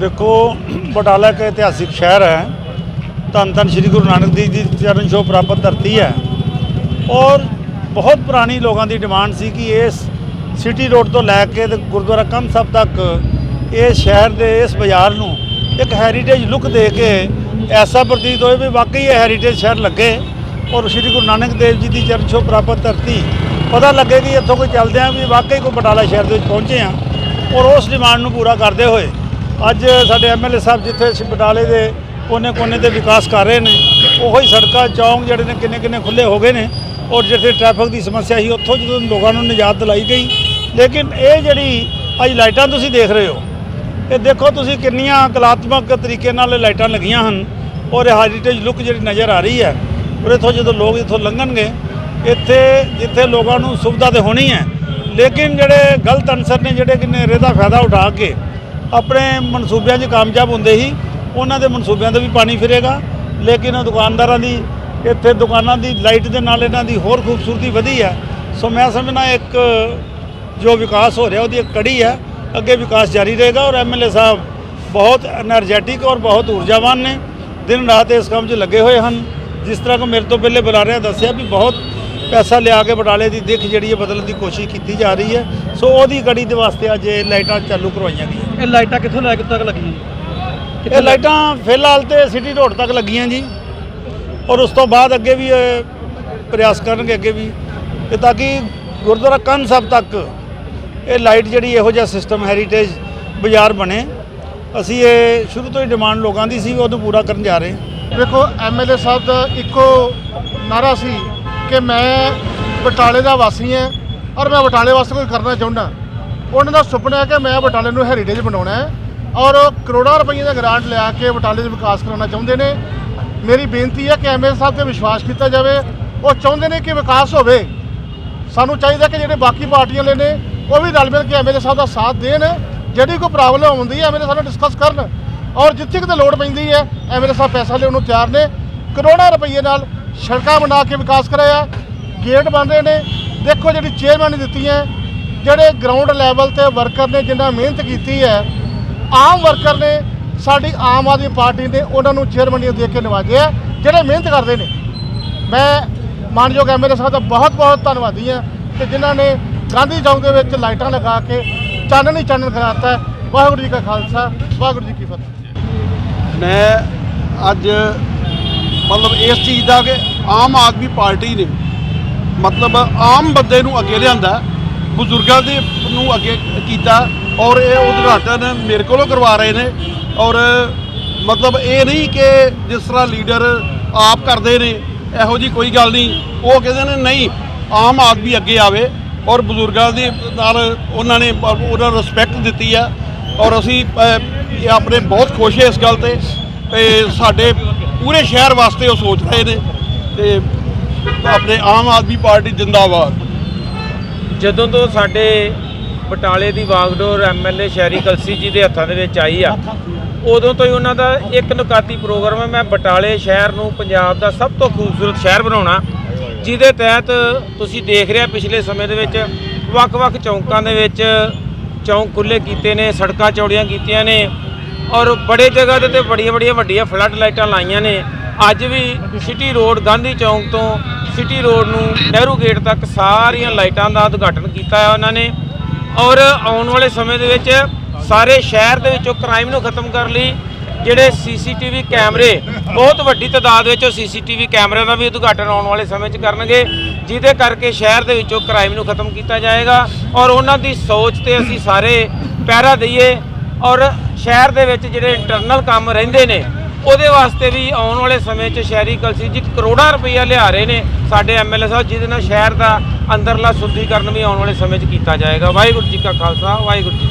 ਦੇਖੋ, ਬਟਾਲਾ ਇੱਕ ਇਤਿਹਾਸਿਕ ਸ਼ਹਿਰ ਹੈ। ਧੰਨ ਧੰਨ ਸ੍ਰੀ ਗੁਰੂ ਨਾਨਕ ਦੇਵ ਜੀ ਦੀ ਚਰਨ ਛੋਹ ਪ੍ਰਾਪਤ ਧਰਤੀ ਹੈ। ਔਰ ਬਹੁਤ ਪੁਰਾਣੀ ਲੋਕਾਂ ਦੀ ਡਿਮਾਂਡ ਸੀ ਕਿ ਇਸ ਸਿਟੀ ਰੋਡ ਤੋਂ ਲੈ ਕੇ ਤੇ ਗੁਰਦੁਆਰਾ ਕੰਧ ਸਾਹਿਬ ਤੱਕ ਇਸ ਸ਼ਹਿਰ ਦੇ, ਇਸ ਬਾਜ਼ਾਰ ਨੂੰ ਇੱਕ ਹੈਰੀਟੇਜ ਲੁੱਕ ਦੇ ਕੇ ਐਸਾ ਪ੍ਰਤੀਤ ਹੋਏ ਵੀ ਵਾਕਈ ਇਹ ਹੈਰੀਟੇਜ ਸ਼ਹਿਰ ਲੱਗੇ। ਔਰ ਸ੍ਰੀ ਗੁਰੂ ਨਾਨਕ ਦੇਵ ਜੀ ਦੀ ਚਰਨ ਛੋਹ ਪ੍ਰਾਪਤ ਧਰਤੀ ਪਤਾ ਲੱਗੇ ਕਿ ਇੱਥੋਂ ਕੋਈ ਚੱਲਦੇ ਆ ਵੀ ਵਾਕਈ ਕੋਈ ਬਟਾਲਾ ਸ਼ਹਿਰ ਦੇ ਵਿੱਚ ਪਹੁੰਚੇ ਆ। ਔਰ ਉਸ ਡਿਮਾਂਡ ਨੂੰ ਪੂਰਾ ਕਰਦੇ ਹੋਏ ਅੱਜ ਸਾਡੇ ਐਮਐਲਏ ਸਾਹਿਬ ਜਿੱਥੇ ਬਟਾਲੇ ਦੇ ਕੋਨੇ-ਕੋਨੇ ਤੇ ਵਿਕਾਸ ਕਰ ਰਹੇ ਨੇ, ਉਹੀ ਸੜਕਾਂ, ਚੌਂਕ ਜਿਹੜੇ ਨੇ ਕਿੰਨੇ-ਕਿੰਨੇ ਖੁੱਲੇ ਹੋ ਗਏ ਨੇ, ਔਰ ਜਿੱਥੇ ਟ੍ਰੈਫਿਕ ਦੀ ਸਮੱਸਿਆ ਸੀ, ਉੱਥੋਂ ਜਦੋਂ ਲੋਕਾਂ ਨੂੰ ਨਿਜਾਤ ਦਿਲਾਈ ਗਈ। ਲੇਕਿਨ ਇਹ ਜਿਹੜੀ ਅੱਜ ਲਾਈਟਾਂ ਤੁਸੀਂ ਦੇਖ ਰਹੇ ਹੋ, ਇਹ ਦੇਖੋ ਤੁਸੀਂ ਕਿੰਨੀਆਂ ਕਲਾਤਮਕ ਤਰੀਕੇ ਨਾਲ ਇਹ ਲਾਈਟਾਂ ਲੱਗੀਆਂ ਹਨ, ਔਰ ਇਹ ਹੈਰੀਟੇਜ ਲੁੱਕ ਜਿਹੜੀ ਨਜ਼ਰ ਆ ਰਹੀ ਹੈ, ਔਰ ਇੱਥੋਂ ਜਦੋਂ ਲੋਕ ਇੱਥੋਂ ਲੰਘਣਗੇ, ਇੱਥੇ ਜਿੱਥੇ ਲੋਕਾਂ ਨੂੰ ਸੁਵਿਧਾ ਤੇ ਹੋਣੀ ਹੈ, ਲੇਕਿਨ ਜਿਹੜੇ ਗਲਤ ਅਨਸਰ ਨੇ, ਜਿਹੜੇ ਕਿੰਨੇ ਨੇਰੇ ਦਾ ਫਾਇਦਾ ਉਠਾ ਕੇ ਆਪਣੇ ਮਨਸੂਬਿਆਂ 'ਚ ਕਾਮਯਾਬ ਹੁੰਦੇ ਹੀ ਉਹਨਾਂ ਦੇ ਮਨਸੂਬਿਆਂ ਦਾ ਵੀ ਪਾਣੀ ਫਿਰੇਗਾ। ਲੇਕਿਨ ਦੁਕਾਨਦਾਰਾਂ ਦੀ, ਇੱਥੇ ਦੁਕਾਨਾਂ ਦੀ ਲਾਈਟ ਦੇ ਨਾਲ ਇਹਨਾਂ ਦੀ ਹੋਰ ਖੂਬਸੂਰਤੀ ਵਧੀ ਹੈ। ਸੋ ਮੈਂ ਸਮਝਣਾ ਇੱਕ ਜੋ ਵਿਕਾਸ ਹੋ ਰਿਹਾ ਉਹਦੀ ਇੱਕ ਕੜੀ ਹੈ, ਅੱਗੇ ਵਿਕਾਸ ਜਾਰੀ ਰਹੇਗਾ ਔਰ ਐਮਐਲਏ ਸਾਹਿਬ ਬਹੁਤ એનર્ਜੈਟਿਕ ਔਰ ਬਹੁਤ ਊਰਜਾਵਾਨ ਨੇ। ਦਿਨ ਰਾਤ ਇਸ ਕੰਮ 'ਚ ਲੱਗੇ ਹੋਏ ਹਨ। ਜਿਸ ਤਰ੍ਹਾਂ ਕਿ ਮੇਰੇ ਤੋਂ ਪਹਿਲੇ ਬੁਲਾਰਿਆਂ ਦੱਸਿਆ ਵੀ ਬਹੁਤ ਪੈਸਾ ਲਿਆ ਕੇ ਬਟਾਲੇ ਦੀ ਦਿੱਖ ਜਿਹੜੀ ਹੈ ਬਦਲਣ ਦੀ ਕੋਸ਼ਿਸ਼ ਕੀਤੀ ਜਾ ਰਹੀ ਹੈ। ਸੋ ਉਹਦੀ ਕੜੀ ਦੇ ਵਾਸਤੇ ਅੱਜ ਇਹ ਲਾਈਟਾਂ ਚਾਲੂ ਕਰਵਾਈਆਂ ਗਈਆਂ। ਇਹ ਲਾਈਟਾਂ ਕਿੱਥੋਂ ਲੈ ਕੇ ਕਿੱਥੋਂ ਤੱਕ ਲੱਗੀਆਂ ਜੀ? ਇਹ ਲਾਈਟਾਂ ਫਿਲਹਾਲ ਤੇ ਸਿਟੀ ਰੋਡ ਤੱਕ ਲੱਗੀਆਂ ਜੀ। ਔਰ ਉਸ ਤੋਂ ਬਾਅਦ ਅੱਗੇ ਵੀ ਇਹ ਪ੍ਰਯਾਸ ਕਰਨਗੇ ਅੱਗੇ ਵੀ। ਕਿ ਤਾਂ ਕਿ ਗੁਰਦੁਆਰਾ ਕੰਨ ਸਾਹਿਬ ਤੱਕ ਇਹ ਲਾਈਟ ਜਿਹੜੀ ਇਹੋ ਜਿਹਾ ਸਿਸਟਮ ਹੈਰੀਟੇਜ ਬਾਜ਼ਾਰ ਬਣੇ। ਅਸੀਂ ਇਹ ਸ਼ੁਰੂ ਤੋਂ ਹੀ ਡਿਮਾਂਡ ਲੋਕਾਂ ਦੀ ਸੀ ਉਹਨੂੰ ਪੂਰਾ ਕਰਨ ਜਾ ਰਹੇ ਹਾਂ। ਦੇਖੋ ਐਮਐਲਏ ਸਾਹਿਬ ਦਾ ਇੱਕੋ ਨਾਰਾ ਸੀ ਕਿ ਮੈਂ ਬਟਾਲੇ ਦਾ ਵਾਸੀ ਹਾਂ ਔਰ ਮੈਂ ਬਟਾਲੇ ਵਾਸਤੇ ਕੁਝ ਕਰਨਾ ਚਾਹੁੰਦਾ। ਉਹਨਾਂ ਦਾ ਸੁਪਨਾ ਹੈ ਕਿ ਮੈਂ ਬਟਾਲੇ ਨੂੰ ਹੈਰੀਟੇਜ ਬਣਾਉਣਾ ਹੈ ਔਰ ਕਰੋੜਾਂ ਰੁਪਏ ਦਾ ਗ੍ਰਾਂਟ ਲਿਆ ਕੇ ਬਟਾਲੇ ਦਾ ਵਿਕਾਸ ਕਰਾਉਣਾ ਚਾਹੁੰਦੇ ਨੇ। ਮੇਰੀ ਬੇਨਤੀ ਹੈ ਕਿ ਐਮਐਲਏ ਸਾਹਿਬ ਤੇ ਵਿਸ਼ਵਾਸ ਕੀਤਾ ਜਾਵੇ। ਉਹ ਚਾਹੁੰਦੇ ਨੇ ਕਿ ਵਿਕਾਸ ਹੋਵੇ। ਸਾਨੂੰ ਚਾਹੀਦਾ ਕਿ ਜਿਹੜੇ ਬਾਕੀ ਪਾਰਟੀਆਂ ਵਾਲੇ ਨੇ, ਉਹ ਵੀ ਰਲ ਮਿਲ ਕੇ ਐਮਐਲਏ ਸਾਹਿਬ ਦਾ ਸਾਥ ਦੇਣ। ਜਿਹੜੀ ਕੋਈ ਪ੍ਰੋਬਲਮ ਆਉਂਦੀ ਹੈ ਐਮਐਲਏ ਸਾਹਿਬ ਨਾਲ ਡਿਸਕਸ ਕਰਨ। ਔਰ ਜਿੱਥੇ ਕਿਤੇ ਲੋੜ ਪੈਂਦੀ ਹੈ ਐਮਐਲਏ ਸਾਹਿਬ ਪੈਸਾ ਲੈਣ ਨੂੰ ਤਿਆਰ ਨੇ। ਕਰੋੜਾਂ ਰੁਪਏ ਨਾਲ ਸੜਕਾਂ ਬਣਾ ਕੇ ਵਿਕਾਸ ਕਰਾਇਆ ਗੇਟ ਬਣ ਰਹੇ ਨੇ। ਦੇਖੋ ਜਿਹੜੀ ਚੇਅਰਮੈਨ ਦਿੱਤੀ ਹੈ ਜਿਹੜੇ ਗਰਾਊਂਡ ਲੈਵਲ ਤੇ ਵਰਕਰ ਨੇ ਜਿੰਨਾ ਮਿਹਨਤ ਕੀਤੀ ਹੈ, ਆਮ ਵਰਕਰ ਨੇ, ਸਾਡੀ ਆਮ ਆਦਮੀ ਪਾਰਟੀ ਨੇ ਉਹਨਾਂ ਨੂੰ ਚੇਅਰਮੈਨੀਆਂ ਦੇ ਕੇ ਨਵਾਜਿਆ, ਜਿਹੜੇ ਮਿਹਨਤ ਕਰਦੇ ਨੇ। ਮੈਂ ਮਾਨਯੋਗ ਐਮਐਲਏ ਸਾਹਿਬ ਦਾ ਬਹੁਤ ਬਹੁਤ ਧੰਨਵਾਦੀ ਹਾਂ ਕਿ ਜਿਨ੍ਹਾਂ ਨੇ ਗਾਂਧੀ ਚੌਂਕ ਦੇ ਵਿੱਚ ਲਾਈਟਾਂ ਲਗਾ ਕੇ ਚਾਨਣ ਹੀ ਚਾਨਣ ਕਰਾਤਾ ਹੈ। ਵਾਹਿਗੁਰੂ ਜੀ ਕਾ ਖਾਲਸਾ, ਵਾਹਿਗੁਰੂ ਜੀ ਕੀ ਫਤਿਹ। ਮੈਂ ਅੱਜ ਮਤਲਬ ਇਸ ਚੀਜ਼ ਦਾ ਕਿ ਆਮ ਆਦਮੀ ਪਾਰਟੀ ਨੇ ਮਤਲਬ ਆਮ ਬੰਦੇ ਨੂੰ ਅੱਗੇ ਲਿਆਂਦਾ, ਬਜ਼ੁਰਗਾਂ ਦੇ ਨੂੰ ਅੱਗੇ ਕੀਤਾ ਔਰ ਇਹ ਉਦਘਾਟਨ ਮੇਰੇ ਕੋਲੋਂ ਕਰਵਾ ਰਹੇ ਨੇ ਔਰ ਮਤਲਬ ਇਹ ਨਹੀਂ ਕਿ ਜਿਸ ਤਰ੍ਹਾਂ ਲੀਡਰ ਆਪ ਕਰਦੇ ਨੇ, ਇਹੋ ਜੀ ਕੋਈ ਗੱਲ ਨਹੀਂ। ਉਹ ਕਹਿੰਦੇ ਨੇ, ਨਹੀਂ, ਆਮ ਆਦਮੀ ਅੱਗੇ ਆਵੇ ਔਰ ਬਜ਼ੁਰਗਾਂ ਦੇ ਨਾਲ ਉਹਨਾਂ ਨੇ ਉਹਨਾਂ ਨੂੰ ਰਿਸਪੈਕਟ ਦਿੱਤੀ ਆ ਔਰ ਅਸੀਂ ਆਪਣੇ ਬਹੁਤ ਖੁਸ਼ ਹਾਂ ਇਸ ਗੱਲ ਤੇ ਤੇ ਸਾਡੇ ਪੂਰੇ ਸ਼ਹਿਰ ਵਾਸਤੇ ਉਹ ਸੋਚ ਰਹੇ ਨੇ ਤੇ ਆਪਣੇ ਆਮ ਆਦਮੀ ਪਾਰਟੀ ਜਿੰਦਾਬਾਦ। ਜਦੋਂ ਤੋਂ ਸਾਡੇ ਬਟਾਲੇ ਦੀ ਵਾਗਡੋਰ ਐਮਐਲਏ ਸ਼ਹਿਰੀ ਕਲਸੀ ਜੀ ਦੇ ਹੱਥਾਂ ਦੇ ਵਿੱਚ ਆਈ ਆ, ਉਦੋਂ ਤੋਂ ਹੀ ਉਹਨਾਂ ਦਾ ਇੱਕ ਨੁਕਾਤੀ ਪ੍ਰੋਗਰਾਮ ਹੈ। ਮੈਂ ਬਟਾਲੇ ਸ਼ਹਿਰ ਨੂੰ ਪੰਜਾਬ ਦਾ ਸਭ ਤੋਂ ਖੂਬਸੂਰਤ ਸ਼ਹਿਰ ਬਣਾਉਣਾ, ਜਿਹਦੇ ਤਹਿਤ ਤੁਸੀਂ ਦੇਖ ਰਿਹਾ ਪਿਛਲੇ ਸਮੇਂ ਦੇ ਵਿੱਚ ਵੱਖ-ਵੱਖ ਚੌਂਕਾਂ ਦੇ ਵਿੱਚ ਚੌਂਕ ਖੁੱਲੇ ਕੀਤੇ ਨੇ, ਸੜਕਾਂ ਚੌੜੀਆਂ ਕੀਤੀਆਂ ਨੇ ਔਰ ਬੜੇ ਜਗ੍ਹਾ ਦੇ ਤੇ ਬੜੀਆਂ ਬੜੀਆਂ ਵੱਡੀਆਂ ਫਲੱਡ ਲਾਈਟਾਂ ਲਾਈਆਂ ਨੇ। ਅੱਜ ਵੀ ਸਿਟੀ ਰੋਡ ਗਾਂਧੀ ਚੌਂਕ ਤੋਂ ਸਿਟੀ ਰੋਡ ਨੂੰ ਨਹਿਰੂ ਗੇਟ ਤੱਕ ਸਾਰੀਆਂ ਲਾਈਟਾਂ ਦਾ ਉਦਘਾਟਨ ਕੀਤਾ ਹੈ ਉਹਨਾਂ ਨੇ। ਔਰ ਆਉਣ ਵਾਲੇ ਸਮੇਂ ਦੇ ਵਿੱਚ ਸਾਰੇ ਸ਼ਹਿਰ ਦੇ ਵਿੱਚੋਂ ਕ੍ਰਾਈਮ ਨੂੰ ਖਤਮ ਕਰਨ ਲਈ ਜਿਹੜੇ ਸੀਸੀਟੀਵੀ ਕੈਮਰੇ ਬਹੁਤ ਵੱਡੀ ਤਾਦਾਦ ਵਿੱਚ ਉਹ ਸੀਸੀਟੀਵੀ ਕੈਮਰਿਆਂ ਦਾ ਵੀ ਉਦਘਾਟਨ ਆਉਣ ਵਾਲੇ ਸਮੇਂ 'ਚ ਕਰਨਗੇ, ਜਿਹਦੇ ਕਰਕੇ ਸ਼ਹਿਰ ਦੇ ਵਿੱਚੋਂ ਕ੍ਰਾਈਮ ਨੂੰ ਖਤਮ ਕੀਤਾ ਜਾਏਗਾ। ਔਰ ਉਹਨਾਂ ਦੀ ਸੋਚ ਤੇ ਅਸੀਂ ਸਾਰੇ ਪਹਿਰਾ ਦਈਏ। ਔਰ ਸ਼ਹਿਰ ਦੇ ਵਿੱਚ ਜਿਹੜੇ ਇੰਟਰਨਲ ਕੰਮ ਰਹਿੰਦੇ ਨੇ, ਉਹਦੇ ਵਾਸਤੇ ਵੀ ਆਉਣ ਵਾਲੇ ਸਮੇਂ 'ਚ ਸ਼ਹਿਰੀ ਕਲਸੀ ਜੀ ਕਰੋੜਾਂ ਰੁਪਈਆ ਲਿਆ ਰਹੇ ਨੇ ਸਾਡੇ ਐਮਐਲਏ ਸਾਹਿਬ, ਜਿਹਦੇ ਨਾਲ ਸ਼ਹਿਰ ਦਾ ਅੰਦਰਲਾ ਸੁੱਧੀਕਰਨ ਵੀ ਆਉਣ ਵਾਲੇ ਸਮੇਂ 'ਚ ਕੀਤਾ ਜਾਏਗਾ। ਵਾਹਿਗੁਰੂ ਜੀ ਕਾ ਖਾਲਸਾ, ਵਾਹਿਗੁਰੂ ਜੀ